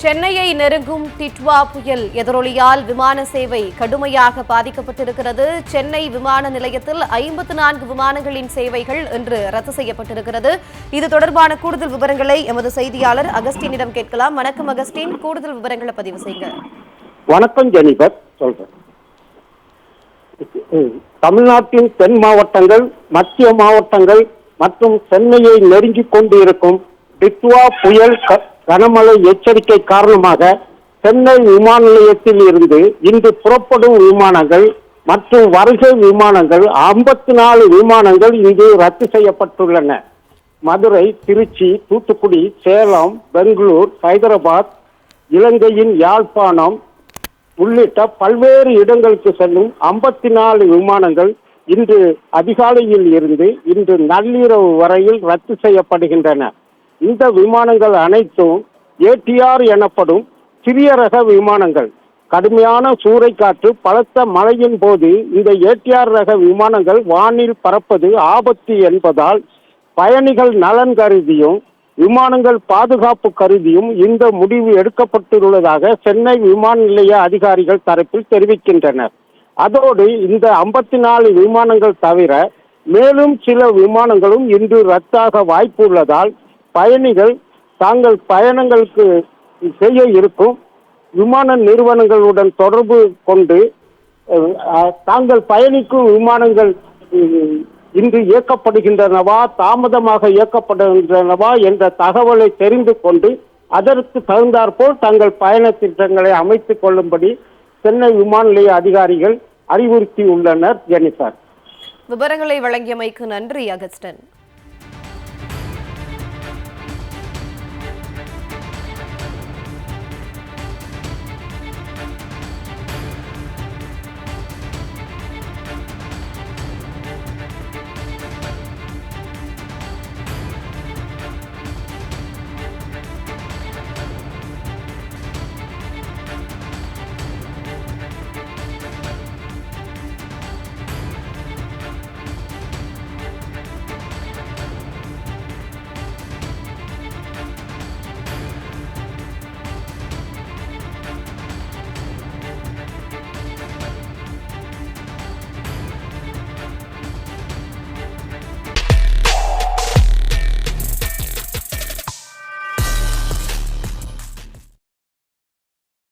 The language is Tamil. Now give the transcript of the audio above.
சென்னையை நெருங்கும் டிட்வா புயல் எதிரொலியால் விமான சேவை கடுமையாக பாதிக்கப்பட்டிருக்கிறது. சென்னை விமான நிலையத்தில் ஐம்பத்து நான்கு விமானங்களின் சேவைகள் இன்று ரத்து செய்யப்பட்டிருக்கிறது. இது தொடர்பான கூடுதல் விவரங்களை எமது செய்தியாளர் அகஸ்டினிடம் கேட்கலாம். வணக்கம் அகஸ்டின். கூடுதல் விவரங்களை பதிவு செய்யுங்க வணக்கம் ஜெனிபர். சொல்றேன். தமிழ்நாட்டின் தென் மாவட்டங்கள் மத்திய மாவட்டங்கள் மற்றும் சென்னையை நெருங்கிக் கொண்டிருக்கும் டிட்வா புயல் கனமழை எச்சரிக்கை காரணமாக சென்னை விமான நிலையத்தில் இருந்து இன்று புறப்படும் விமானங்கள் மற்றும் வருகை விமானங்கள் ஐம்பத்தி நாலு விமானங்கள் இங்கு ரத்து செய்யப்பட்டுள்ளன. மதுரை திருச்சி தூத்துக்குடி சேலம் பெங்களூர் ஹைதராபாத் இலங்கையின் யாழ்ப்பாணம் உள்ளிட்ட பல்வேறு இடங்களுக்கு செல்லும் ஐம்பத்தி நாலு விமானங்கள் இன்று அதிகாலையில் இருந்து இன்று நள்ளிரவு வரையில் ரத்து செய்யப்படுகின்றன. இந்த விமானங்கள் அனைத்தும் ஏடிஆர் எனப்படும் சிறிய ரக விமானங்கள். கடுமையான சூறைக்காற்று பலத்த மழையின் போது இந்த ஏடிஆர் ரக விமானங்கள் வானில் பறப்பது ஆபத்து என்பதால் பயணிகள் நலன் கருதியும் விமானங்கள் பாதுகாப்பு கருதியும் இந்த முடிவு எடுக்கப்பட்டுள்ளதாக சென்னை விமான நிலைய அதிகாரிகள் தரப்பில் தெரிவிக்கின்றனர். அதோடு இந்த ஐம்பத்தி நாலு விமானங்கள் தவிர மேலும் சில விமானங்களும் இன்று ரத்தாக வாய்ப்பு உள்ளதால் பயணிகள் தாங்கள் பயணங்களுக்கு செய்ய இருக்கும் விமான நிறுவனங்களுடன் தொடர்பு கொண்டு தாங்கள் பயணிக்கும் விமானங்கள் இன்று இயக்கப்படுகின்றனவா தாமதமாக இயக்கப்படுகின்றனவா என்ற தகவலை தெரிந்து கொண்டு அதற்கு தகுந்தாற்போல் தங்கள் பயண திட்டங்களை அமைத்துக் கொள்ளும்படி சென்னை விமான நிலைய அதிகாரிகள் அறிவுறுத்தியுள்ளனர் ஜெனிஃபர். விவரங்களை வழங்கியமைக்கு நன்றி அகஸ்டன்.